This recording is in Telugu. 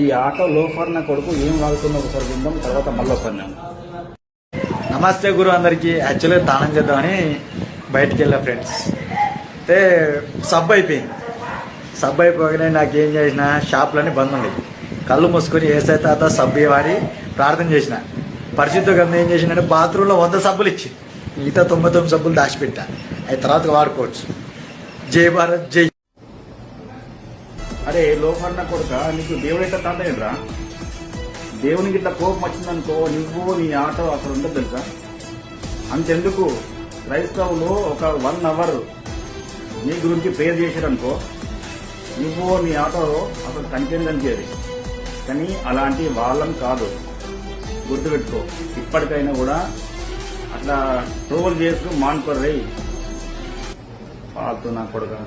ఈ ఆటో లోఫర్ నా కొడుకు ఏం వాడుతున్నా ఒకసారి విందాం తర్వాత మళ్ళీ వస్తాను నమస్తే గురు అందరికి. యాక్చువల్గా దానం చేద్దామని బయటికి వెళ్ళా ఫ్రెండ్స్ అయితే సబ్ అయిపోయింది. సబ్ అయిపోగానే నాకేం చేసిన షాప్లని బంద్ ఉండేది కళ్ళు మూసుకొని వేసే తర్వాత సబ్బు వాడి ప్రార్థన చేసిన. పరిశుద్ధ గంధం ఏం చేసినంటే బాత్రూంలో వంద సబ్బులు ఇచ్చి. మిగతా తొంభై తొమ్మిది సబ్బులు దాచిపెట్టా. అవి తర్వాత వాడుకోవచ్చు. జై భారత్ జై అరే లోపన్న కొడుక నీకు దేవుడు ఎట్లా ఏంట్రా దేవునికి ఇట్లా కోపం వచ్చిందనుకో నువ్వు నీ ఆటో అక్కడ ఉండదు తెలుసా? అంతెందుకు? క్రైస్తవులు ఒక వన్ అవర్ నీ గురించి ప్రేయర్ చేశారనుకో నువ్వు నీ ఆటో అసలు కనిపించని కనిపించేది. కానీ అలాంటి వాళ్ళం కాదు. గుర్తుపెట్టుకో. ఇప్పటికైనా కూడా అట్లా ట్రోల్ చేస్తూ మానుకోర్రై. పాల్తూ నా కొడుక.